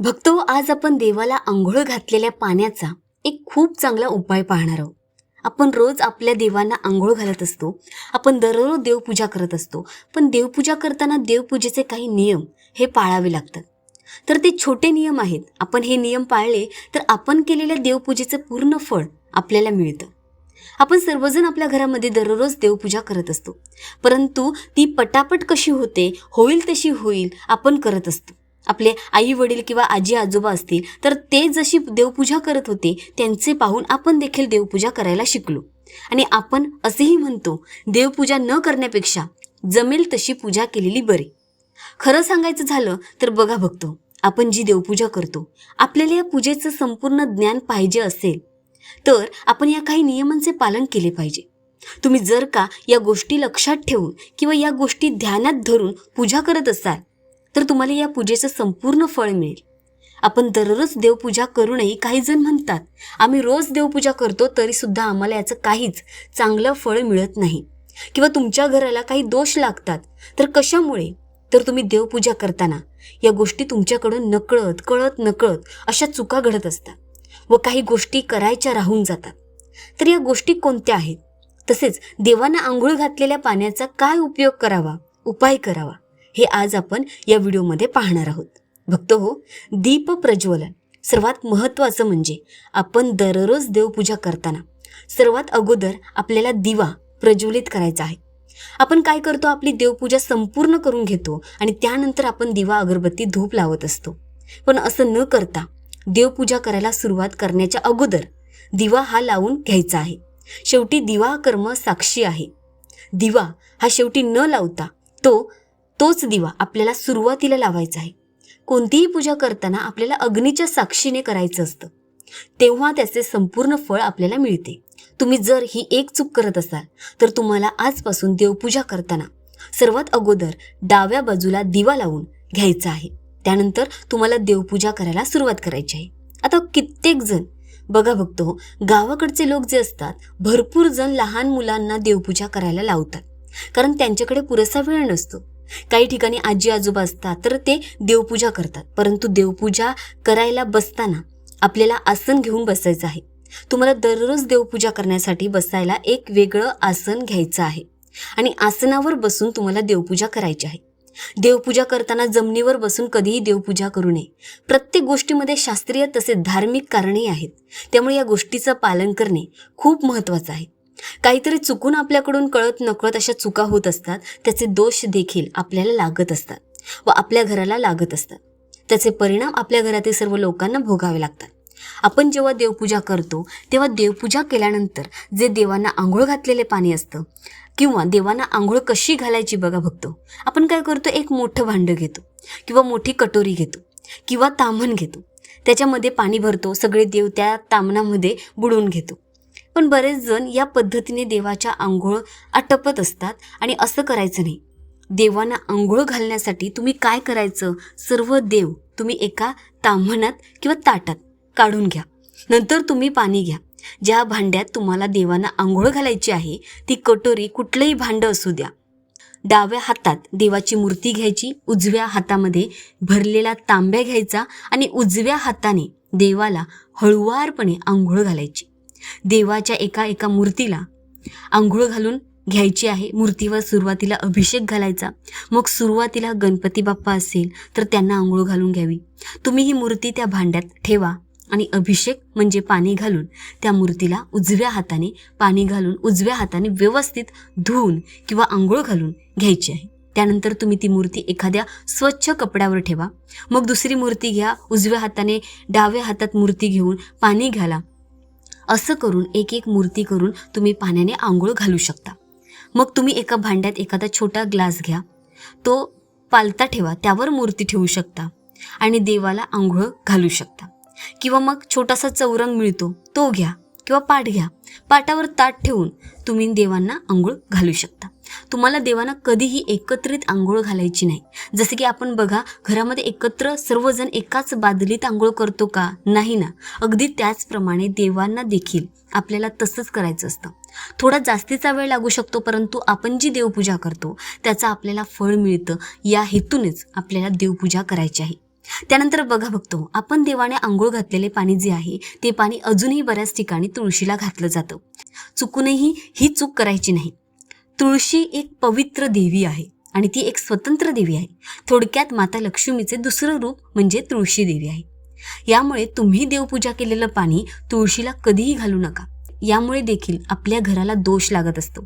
भक्तो आज आपण देवाला आंघोळ घातलेल्या पाण्याचा एक खूप चांगला उपाय पाहणार आहोत. आपण रोज आपल्या देवांना आंघोळ घालत असतो. आपण दररोज देवपूजा करत असतो. पण देवपूजा करताना देवपूजेचे काही नियम हे पाळावे लागतात. तर ते छोटे नियम आहेत. आपण हे नियम पाळले तर आपण केलेल्या देवपूजेचं पूर्ण फळ आपल्याला मिळतं. आपण सर्वजण आपल्या घरामध्ये दररोज देवपूजा करत असतो. परंतु ती पटापट कशी होते होईल तशी होईल आपण करत असतो. आपले आई वडील किंवा आजी आजोबा असतील तर ते जशी देवपूजा करत होते त्यांचे पाहून आपण देखील देवपूजा करायला शिकलो. आणि आपण असेही म्हणतो देवपूजा न करण्यापेक्षा जमेल तशी पूजा केलेली बरी. खरं सांगायचं झालं तर बघा बघतो आपण जी देवपूजा करतो आपल्याला या पूजेचं संपूर्ण ज्ञान पाहिजे असेल तर आपण या काही नियमांचे पालन केले पाहिजे. तुम्ही जर का या गोष्टी लक्षात ठेवून किंवा या गोष्टी ध्यानात धरून पूजा करत असाल तर तुम्हाला या पूजेचं संपूर्ण फळ मिळेल. आपण दररोज देवपूजा करूनही काही जण म्हणतात आम्ही रोज देवपूजा करतो तरी सुद्धा आम्हाला याचं काहीच चांगलं फळ मिळत नाही. किंवा तुमच्या घराला काही दोष लागतात तर कशामुळे? तर तुम्ही देवपूजा करताना या गोष्टी तुमच्याकडून नकळत कळत नकळत अशा चुका घडत असतात व काही गोष्टी करायच्या राहून जातात. तर या गोष्टी कोणत्या आहेत? तसेच देवांना आंघोळ घातलेल्या पाण्याचा काय उपयोग करावा? उपाय करावा? हे आज आपण या व्हिडिओमध्ये पाहणार आहोत. भक्त हो दीप प्रज्वलन. सर्वात महत्त्वाचं म्हणजे आपण दररोज देवपूजा करताना सर्वात अगोदर आपल्याला दिवा प्रज्वलित करायचा आहे. आपण काय करतो? आपली देवपूजा संपूर्ण करून घेतो आणि त्यानंतर आपण दिवा अगरबत्ती धूप लावत असतो. पण असं न करता देवपूजा करायला सुरुवात करण्याच्या अगोदर दिवा हा लावून घ्यायचा आहे. शेवटी दिवा कर्म साक्षी आहे. दिवा हा शेवटी न लावता तो तोच दिवा आपल्याला सुरुवातीला लावायचा आहे. कोणतीही पूजा करताना आपल्याला अग्नीच्या साक्षीने करायचं असतं. तेव्हा त्याचे संपूर्ण फळ आपल्याला मिळते. तुम्ही जर ही एक चूक करत असाल तर तुम्हाला आजपासून देवपूजा करताना सर्वात अगोदर डाव्या बाजूला दिवा लावून घ्यायचा आहे. त्यानंतर तुम्हाला देवपूजा करायला सुरुवात करायची आहे. आता कित्येक जण बघा बघतो हो, गावाकडचे लोक जे असतात भरपूर जण लहान मुलांना देवपूजा करायला लावतात. कारण त्यांच्याकडे पुरेसा वेळ नसतो. काही ठिकाणी आजी आजोबा असतात तर ते देवपूजा करतात. परंतु देवपूजा करायला बसताना आपल्याला आसन घेऊन बसायचं आहे. तुम्हाला दररोज देवपूजा करण्यासाठी बसायला एक वेगळं आसन घ्यायचं आहे. आणि आसनावर बसून तुम्हाला देवपूजा करायची आहे. देवपूजा करताना जमिनीवर बसून कधीही देवपूजा करू नये. प्रत्येक गोष्टीमध्ये शास्त्रीय तसेच धार्मिक कारणही आहेत. त्यामुळे या गोष्टीचं पालन करणे खूप महत्त्वाचं आहे. काहीतरी चुकून आपल्याकडून कळत नकळत अशा चुका होत असतात त्याचे दोष देखील आपल्याला लागत असतात व आपल्या घराला लागत असतात. त्याचे परिणाम आपल्या घरातील सर्व लोकांना भोगावे लागतात. आपण जेव्हा देवपूजा करतो तेव्हा देवपूजा केल्यानंतर जे देवांना आंघोळ घातलेले पाणी असतं किंवा देवांना आंघोळ कशी घालायची बघा बघतो आपण काय करतो एक मोठं भांडं घेतो किंवा मोठी कटोरी घेतो किंवा तामण घेतो. त्याच्यामध्ये पाणी भरतो सगळे देव त्या तामणामध्ये बुडवून घेतो. पण बरेच जण या पद्धतीने देवाच्या आंघोळ आटपत असतात आणि असं करायचं नाही. देवांना आंघोळ घालण्यासाठी तुम्ही काय करायचं? सर्व देव तुम्ही एका ताम्हणात किंवा ताटात काढून घ्या. नंतर तुम्ही पाणी घ्या. ज्या भांड्यात तुम्हाला देवांना आंघोळ घालायची आहे ती कटोरी कुठलंही भांडं असू द्या. डाव्या हातात देवाची मूर्ती घ्यायची उजव्या हातामध्ये भरलेला तांब्या घ्यायचा आणि उजव्या हाताने देवाला हळुवारपणे आंघोळ घालायची. देवाच्या एका एका मूर्तीला आंघोळ घालून घ्यायची आहे. मूर्तीवर सुरुवातीला अभिषेक घालायचा. मग सुरुवातीला गणपती बाप्पा असेल तर त्यांना आंघोळ घालून घ्यावी. तुम्ही ही मूर्ती त्या भांड्यात ठेवा आणि अभिषेक म्हणजे पाणी घालून त्या मूर्तीला उजव्या हाताने पाणी घालून उजव्या हाताने व्यवस्थित धुवून किंवा आंघोळ घालून घ्यायची आहे. त्यानंतर तुम्ही ती मूर्ती एखाद्या स्वच्छ कपड्यावर ठेवा. मग दुसरी मूर्ती घ्या. उजव्या हाताने डाव्या हातात मूर्ती घेऊन पाणी घाला. असं करून एक एक मूर्ती करून तुम्ही पाण्याने आंघोळ घालू शकता. मग तुम्ही एका भांड्यात एखादा छोटा ग्लास घ्या. तो पालता ठेवा त्यावर मूर्ती ठेवू शकता आणि देवाला आंघोळ घालू शकता. किंवा मग छोटासा चौरंग मिळतो तो घ्या किंवा पाट घ्या. पाटावर ताट ठेवून तुम्ही देवांना आंघोळ घालू शकता. तुम्हाला देवांना कधीही एकत्रित आंघोळ घालायची नाही. जसे की आपण बघा घरामध्ये एकत्र सर्वजण एकाच बादलीत आंघोळ करतो का? नाही ना. अगदी त्याचप्रमाणे देवांना देखील आपल्याला तसंच करायचं असतं. थोडा जास्तीचा वेळ लागू शकतो परंतु आपण जी देवपूजा करतो त्याचा आपल्याला फळ मिळतं. या हेतूनच आपल्याला देवपूजा करायची आहे. त्यानंतर बघा बघतो हो, आपण देवाने आंघोळ घातलेले पाणी जे आहे ते पाणी अजूनही बऱ्याच ठिकाणी तुळशीला घातलं जातं. चुकूनही ही चूक करायची नाही. तुळशी एक पवित्र देवी आहे आणि ती एक स्वतंत्र देवी आहे. थोडक्यात माता लक्ष्मीचे दुसरं रूप म्हणजे तुळशी देवी आहे. यामुळे तुम्ही देवपूजा केलेलं पाणी तुळशीला कधीही घालू नका. यामुळे देखील आपल्या घराला दोष लागत असतो.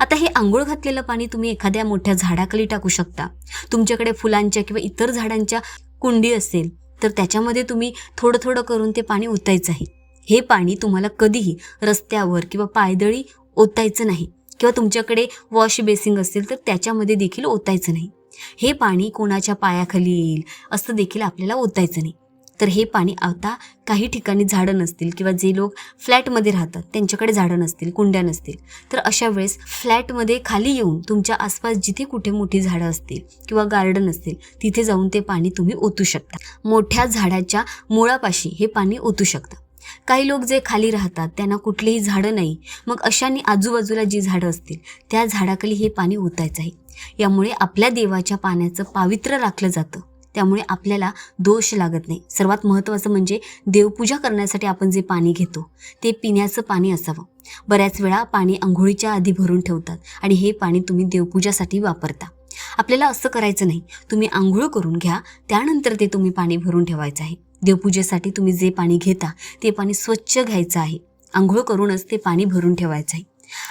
आता हे आंघोळ घातलेलं पाणी तुम्ही एखाद्या मोठ्या झाडाखाली टाकू शकता. तुमच्याकडे फुलांच्या किंवा इतर झाडांच्या कुंडी असेल तर त्याच्यामध्ये तुम्ही थोडं थोडं करून ते पाणी ओतायचं आहे. हे पाणी तुम्हाला कधीही रस्त्यावर किंवा पायदळी ओतायचं नाही. किंवा तुमच्याकडे वॉश बेसिंग असेल तर त्याच्यामध्ये देखील ओतायचं नाही. हे पाणी कोणाच्या पायाखाली येईल असं देखील आपल्याला ओतायचं नाही. तर हे पाणी आता काही ठिकाणी झाडं नसतील किंवा जे लोक फ्लॅटमध्ये राहतात त्यांच्याकडे झाडं नसतील कुंड्या नसतील तर अशा वेळेस फ्लॅटमध्ये खाली येऊन तुमच्या आसपास जिथे कुठे मोठी झाडं असतील किंवा गार्डन असतील तिथे जाऊन ते पाणी तुम्ही ओतू शकता. मोठ्या झाडाच्या मुळापाशी हे पाणी ओतू शकता. काही लोक जे खाली राहतात त्यांना कुठलीही झाडं नाही. मग अशांनी आजूबाजूला जी झाडं असतील त्या झाडाखाली हे पाणी ओतायचं आहे. यामुळे आपल्या देवाच्या पाण्याचं पावित्र्य राखलं जातं. त्यामुळे आपल्याला दोष लागत नाही. सर्वात महत्त्वाचं म्हणजे देवपूजा करण्यासाठी आपण जे पाणी घेतो ते पिण्याचं पाणी असावं. बऱ्याच वेळा पाणी आंघोळीच्या आधी भरून ठेवतात आणि हे पाणी तुम्ही देवपूजासाठी वापरता. आपल्याला असं करायचं नाही. तुम्ही आंघोळ करून घ्या त्यानंतर ते तुम्ही पाणी भरून ठेवायचं आहे. देवपूजेसाठी तुम्ही जे पाणी घेता ते पाणी स्वच्छ घ्यायचं आहे. आंघोळ करूनच ते पाणी भरून ठेवायचं आहे.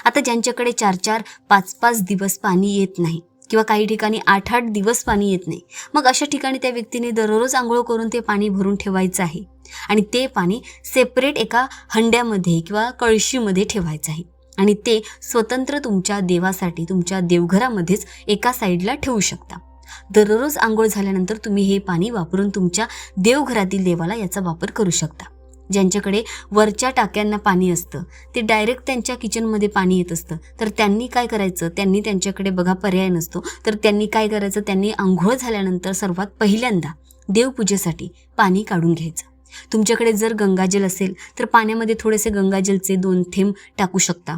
आता ज्यांच्याकडे चार चार पाच पाच दिवस पाणी येत नाही किंवा काही ठिकाणी आठ आठ दिवस पाणी येत नाही मग अशा ठिकाणी त्या व्यक्तीने दररोज आंघोळ करून ते पाणी भरून ठेवायचं आहे. आणि ते पाणी सेपरेट एका हंड्यामध्ये किंवा कळशीमध्ये ठेवायचं आहे. आणि ते स्वतंत्र तुमच्या देवासाठी तुमच्या देवघरामध्येच एका साईडला ठेवू शकता. दररोज आंघोळ झाल्यानंतर तुम्ही हे पाणी वापरून तुमच्या देवघरातील देवाला याचा वापर करू शकता. ज्यांच्याकडे वरच्या टाक्यांना पाणी असतं ते डायरेक्ट त्यांच्या किचनमध्ये पाणी येत असतं. तर त्यांनी काय करायचं? त्यांनी त्यांच्याकडे बघा पर्याय नसतो. तर त्यांनी काय करायचं? त्यांनी आंघोळ झाल्यानंतर सर्वात पहिल्यांदा देवपूजेसाठी पाणी काढून घ्यायचं. तुमच्याकडे जर गंगाजल असेल तर पाण्यामध्ये थोडेसे गंगाजलचे दोन थेंब टाकू शकता.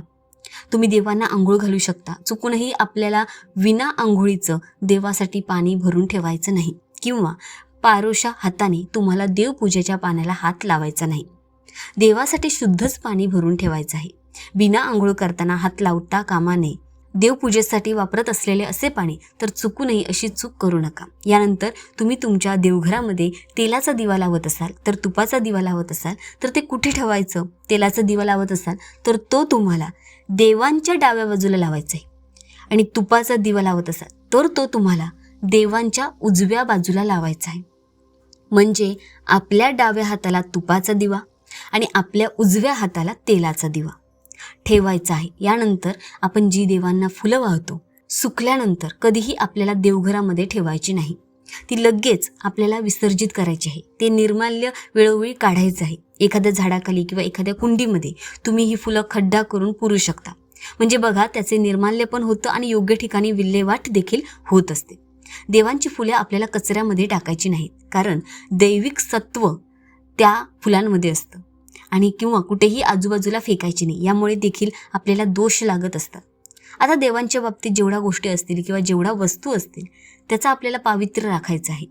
तुम्ही देवांना आंघोळ घालू शकता. चुकूनही आपल्याला विना आंघोळीचं देवासाठी पाणी भरून ठेवायचं नाही. किंवा पारोशा हाताने तुम्हाला देवपूजेच्या पाण्याला हात लावायचा नाही. देवासाठी शुद्धच पाणी भरून ठेवायचं आहे. बिना आंघोळ करताना हात लावता कामा नये. देवपूजेसाठी वापरत असलेले असे पाणी तर चुकूनही अशी चूक करू नका. यानंतर तुम्ही तुमच्या देवघरामध्ये तेलाचा दिवा लावत असाल तर तुपाचा दिवा लावत असाल तर ते कुठे ठेवायचं? तेलाचा दिवा लावत असाल तर तो तुम्हाला देवांच्या डाव्या बाजूला लावायचा आहे आणि तुपाचा दिवा लावत असाल तर तो तुम्हाला देवांच्या उजव्या बाजूला लावायचा आहे म्हणजे आपल्या डाव्या हाताला तुपाचा दिवा आणि आपल्या उजव्या हाताला तेलाचा दिवा. ठेवायचा आहे. यानंतर आपण जी देवांना फुलं वाहतो सुकल्यानंतर कधीही आपल्याला देवघरामध्ये ठेवायची नाही. ती लगेच आपल्याला विसर्जित करायची आहे. ते निर्माल्य वेळोवेळी काढायचं आहे. एखाद्या झाडाखाली किंवा एखाद्या कुंडीमध्ये तुम्ही ही फुलं खड्डा करून पुरू शकता. म्हणजे बघा त्याचे निर्माल्य पण होतं आणि योग्य ठिकाणी विल्हेवाट देखील होत असते. देवांची फुले आपल्याला कचऱ्यामध्ये टाकायची नाहीत. कारण दैविक सत्व त्या फुलांमध्ये असतं. आणि किंवा कुठेही आजूबाजूला फेकायची नाही. यामुळे देखील आपल्याला दोष लागत असतात. आता देवांच्या बाबतीत जेवढ्या गोष्टी असतील किंवा जेवढ्या वस्तू असतील त्याचा आपल्याला पावित्र्य राखायचं आहे.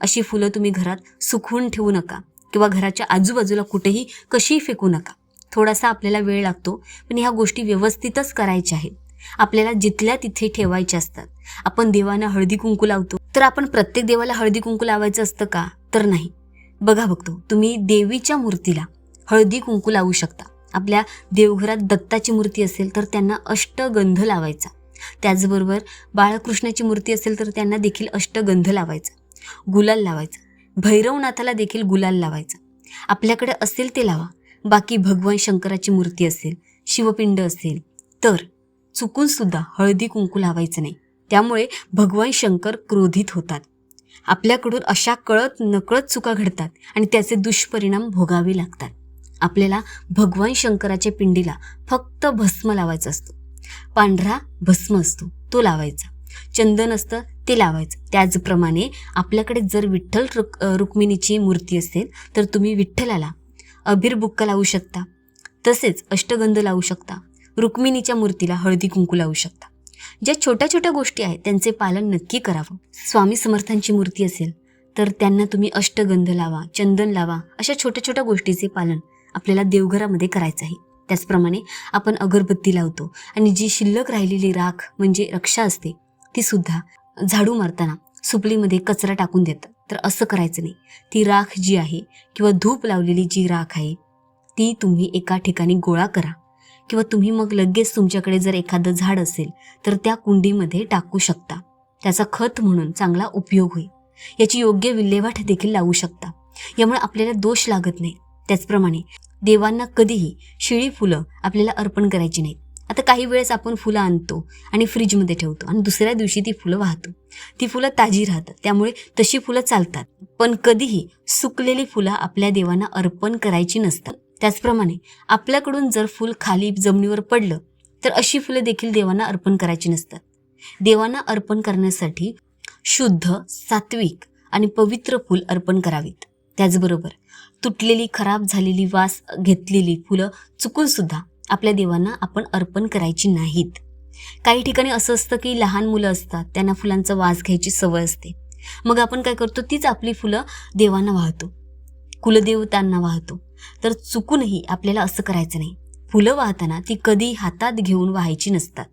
अशी फुलं तुम्ही घरात सुकवून ठेवू नका किंवा घराच्या आजूबाजूला कुठेही कशीही फेकू नका. थोडासा आपल्याला वेळ लागतो पण ह्या गोष्टी व्यवस्थितच करायच्या आहेत. आपल्याला जिथल्या तिथे ठेवायच्या असतात. आपण देवांना हळदी कुंकू लावतो. तर आपण प्रत्येक देवाला हळदी कुंकू लावायचं असतं का? तर नाही. बघा बघतो तुम्ही देवीच्या मूर्तीला हळदी कुंकू लावू शकता. आपल्या देवघरात दत्ताची मूर्ती असेल तर त्यांना अष्टगंध लावायचा. त्याचबरोबर बाळकृष्णाची मूर्ती असेल तर त्यांना देखील अष्टगंध लावायचा गुलाल लावायचा भैरवनाथाला देखील गुलाल लावायचा. आपल्याकडे असेल ते लावा. बाकी भगवान शंकराची मूर्ती असेल शिवपिंड असेल तर चुकून सुद्धा हळदी कुंकू लावायचं नाही. त्यामुळे भगवान शंकर क्रोधित होतात. आपल्याकडून अशा कळत नकळत चुका घडतात आणि त्याचे दुष्परिणाम भोगावे लागतात. आपल्याला भगवान शंकराच्या पिंडीला फक्त भस्म लावायचं असतो. पांढरा भस्म असतो तो लावायचा. चंदन असतं ते लावायचं. त्याचप्रमाणे आपल्याकडे जर विठ्ठल रुक रुक्मिणीची मूर्ती असेल तर तुम्ही विठ्ठलाला अबीर बुक्का लावू शकता. तसेच अष्टगंध लावू शकता. रुक्मिणीच्या मूर्तीला हळदी कुंकू लावू शकता. ज्या छोट्या छोट्या गोष्टी आहेत त्यांचे पालन नक्की करावं. स्वामी समर्थांची मूर्ती असेल तर त्यांना तुम्ही अष्टगंध लावा चंदन लावा अशा छोट्या छोट्या गोष्टीचे पालन आपल्याला देवघरामध्ये करायचं आहे. त्याचप्रमाणे आपण अगरबत्ती लावतो आणि जी शिल्लक राहिलेली राख म्हणजे रक्षा असते ती सुद्धा झाडू मारताना सुपलीमध्ये कचरा टाकून देतात. तर असं करायचं नाही. ती राख जी आहे किंवा धूप लावलेली जी राख आहे ती तुम्ही एका ठिकाणी गोळा करा. किंवा तुम्ही मग लगेच तुमच्याकडे जर एखादं झाड असेल तर त्या कुंडीमध्ये टाकू शकता. त्याचा खत म्हणून चांगला उपयोग होईल. याची योग्य विल्हेवाट देखील लावू शकता. यामुळे आपल्याला दोष लागत नाही. त्याचप्रमाणे देवांना कधीही शिळी फुलं आपल्याला अर्पण करायची नाहीत. आता काही वेळेस आपण फुलं आणतो आणि फ्रीजमध्ये ठेवतो आणि दुसऱ्या दिवशी ती फुलं वाहतो. ती फुलं ताजी राहतात त्यामुळे तशी फुलं चालतात. पण कधीही सुकलेली फुलं आपल्या देवांना अर्पण करायची नसतात. त्याचप्रमाणे आपल्याकडून जर फुल खाली जमिनीवर पडलं तर अशी फुलं देखील देवांना अर्पण करायची नसतात. देवांना अर्पण करण्यासाठी शुद्ध सात्विक आणि पवित्र फूल अर्पण करावीत. त्याचबरोबर तुटलेली खराब झालेली वास घेतलेली फुलं चुकून सुद्धा आपल्या देवांना आपण अर्पण करायची नाहीत. काही ठिकाणी असं असतं की लहान मुलं असतात त्यांना फुलांचा वास घ्यायची सवय असते. मग आपण काय करतो तीच आपली फुलं देवांना वाहतो. कुलदेवतांना वाहतो. तर चुकूनही आपल्याला असं करायचं नाही. फुलं वाहताना ती कधी हातात घेऊन वाहायची नसतात.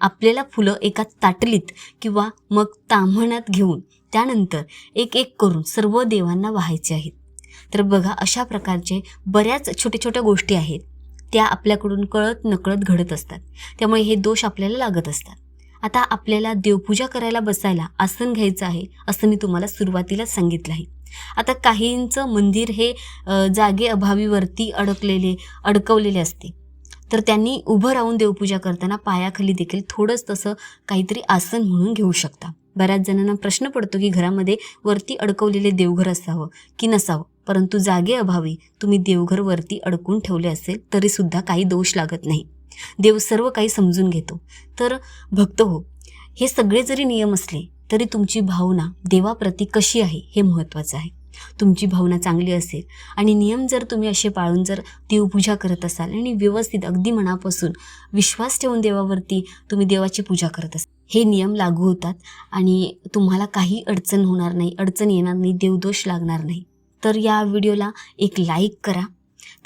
आपल्याला फुलं एका ताटलीत किंवा मग तांबणात घेऊन त्यानंतर एक एक करून सर्व देवांना वाहायचे आहेत. तर बघा अशा प्रकारचे बऱ्याच छोट्या छोट्या गोष्टी आहेत. त्या आपल्याकडून कळत नकळत घडत असतात. त्यामुळे हे दोष आपल्याला लागत असतात. आता आपल्याला देवपूजा करायला बसायला आसन घ्यायचं आहे असं मी तुम्हाला सुरुवातीलाच सांगितलं आहे. आता काहींचं मंदिर हे जागे अभावीवरती अडकलेले अडकवलेले असते. तर त्यांनी उभं राहून देवपूजा करताना पायाखाली देखील थोडंच तसं काहीतरी आसन म्हणून घेऊ शकता. बऱ्याच जणांना प्रश्न पडतो की घरामध्ये वरती अडकवलेले देवघर असावं की नसावं? परंतु जागे अभावी तुम्ही देवघर वरती अडकून ठेवले असेल तरीसुद्धा काही दोष लागत नाही. देव सर्व काही समजून घेतो. तर भक्त हो हे सगळे जरी नियम असले तरी तुमची भावना देवाप्रती कशी आहे हे महत्त्वाचं आहे. तुमची भावना चांगली असेल आणि नियम जर तुम्ही असे पाळून जर देवपूजा करत असाल आणि व्यवस्थित अगदी मनापासून विश्वास ठेवून देवावरती तुम्ही देवाची पूजा करत असाल हे नियम लागू होतात आणि तुम्हाला काही अडचण होणार नाही अडचण येणार नाही देवदोष लागणार नाही. तर या व्हिडिओला एक लाईक करा.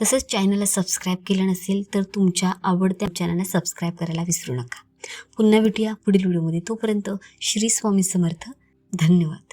तसंच चॅनलला सबस्क्राईब केलं नसेल तर तुमच्या आवडत्या चॅनलला सबस्क्राईब करायला विसरू नका. पुन्हा भेटूया पुढील व्हिडिओमध्ये. तोपर्यंत श्री स्वामी समर्थ. धन्यवाद.